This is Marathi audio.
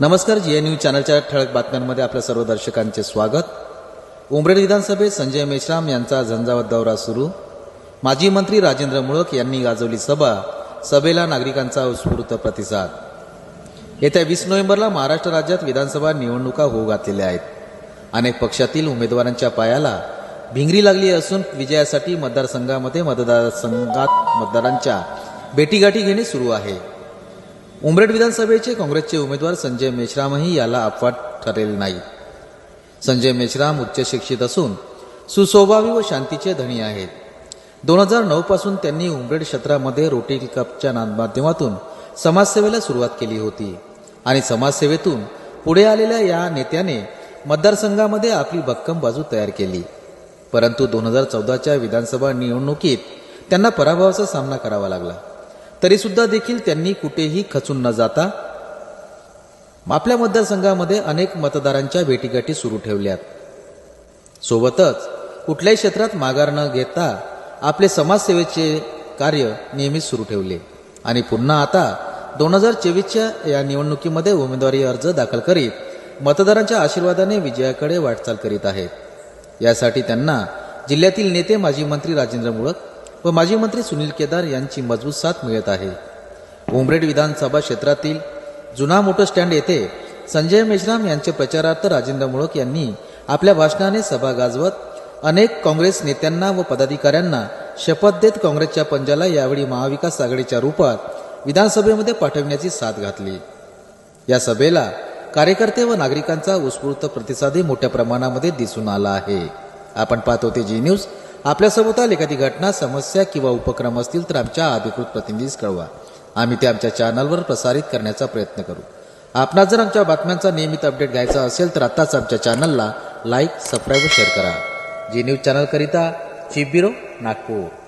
नमस्कार जी न्यूज चॅनलच्या ठळक बातम्यांमध्ये आपल्या सर्व दर्शकांचे स्वागत. उमरेड विधानसभेत संजय मेश्राम यांचा झंझावत दौरा सुरू. माजी मंत्री राजेंद्र मुळक यांनी गाजवली सभा सभेला नागरिकांचा उत्स्फूर्त प्रतिसाद. येत्या वीस नोव्हेंबरला महाराष्ट्र राज्यात विधानसभा निवडणुका होऊ घातलेल्या आहेत. अनेक पक्षातील उमेदवारांच्या पायाला भिंगरी लागली असून विजयासाठी मतदारसंघामध्ये मतदारसंघात मतदारांच्या भेटीगाठी घेणे सुरू आहे. उमरेड विधानसभेचे काँग्रेसचे उमेदवार संजय मेश्रामही याला अपवाद ठरेल नाहीत संजय मेश्राम उच्च शिक्षित असून सुस्वभावी व शांतीचे धनी आहेत. दोन हजार नऊ पासून त्यांनी उमरेड क्षेत्रामध्ये रोटी कपच्या माध्यमातून समाजसेवेला सुरुवात केली होती आणि समाजसेवेतून पुढे आलेल्या या नेत्याने मतदारसंघामध्ये आपली भक्कम बाजू तयार केली. परंतु दोन हजार चौदाच्या विधानसभा निवडणुकीत त्यांना पराभवाचा सामना करावा लागला. तरी सुद्धा देखील त्यांनी कुठेही खचून न जाता आपल्या मतदारसंघामध्ये अनेक मतदारांच्या भेटीगाठी सुरू ठेवल्यात. सोबतच कुठल्याही क्षेत्रात माघार न घेता आपले समाजसेवेचे कार्य नेहमीच सुरू ठेवले. आणि पुन्हा आता दोन हजार चोवीसच्या या निवडणुकीमध्ये उमेदवारी अर्ज दाखल करीत मतदारांच्या आशीर्वादाने विजयाकडे वाटचाल करीत आहेत. यासाठी त्यांना जिल्ह्यातील नेते माजी मंत्री राजेंद्र मुळक व माजी मंत्री सुनील केदार यांची मजबूत साथ मिळत आहे. उमरेड विधानसभा क्षेत्रातील जुना मोटर स्टँड येथे संजय मेश्राम यांचे प्रचारार्थ राजेंद्र मुळक यांनी आपल्या भाषणाने सभा गाजवत अनेक काँग्रेस नेत्यांना व पदाधिकाऱ्यांना शपथ देत काँग्रेसच्या पंजाला यावेळी महाविकास आघाडीच्या रूपात विधानसभेमध्ये पाठवण्याची साथ घातली. या सभेला कार्यकर्ते व नागरिकांचा उत्स्फूर्त प्रतिसादही मोठ्या प्रमाणामध्ये दिसून आला आहे. आपण पाहत होते जी न्यूज आपल्यासोबत एखादी घटना समस्या किंवा उपक्रम असतील तर आमच्या अधिकृत प्रतिनिधीस कळवा. आम्ही ते आमच्या चॅनलवर प्रसारित करण्याचा प्रयत्न करू. आपणास जर आमच्या बातम्यांचा नियमित अपडेट घ्यायचा असेल तर आताच आमच्या चॅनलला लाईक सबस्क्राईब शेअर करा. जी न्यूज चॅनलकरिता चिबिरो ब्युरो नागपूर.